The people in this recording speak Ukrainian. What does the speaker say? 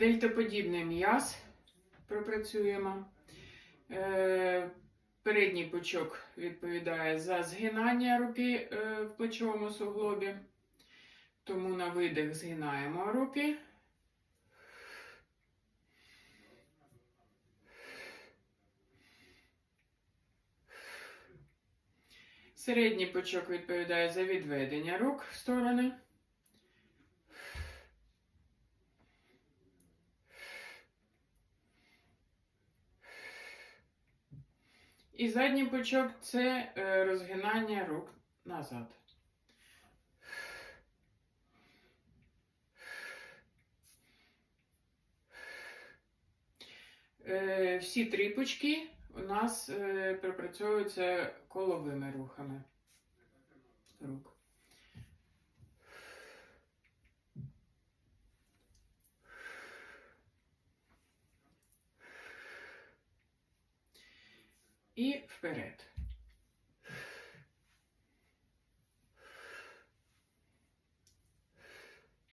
дельтоподібний м'яз пропрацюємо. Е, Передній пучок відповідає за згинання руки е, в плечовому суглобі. Тому на видих згинаємо руки. Середній пучок відповідає за відведення рук в сторони. І задній пучок це е, розгинання рук назад. Е, Всі три пучки у нас е, пропрацьовуються коловими рухами рук. І вперед.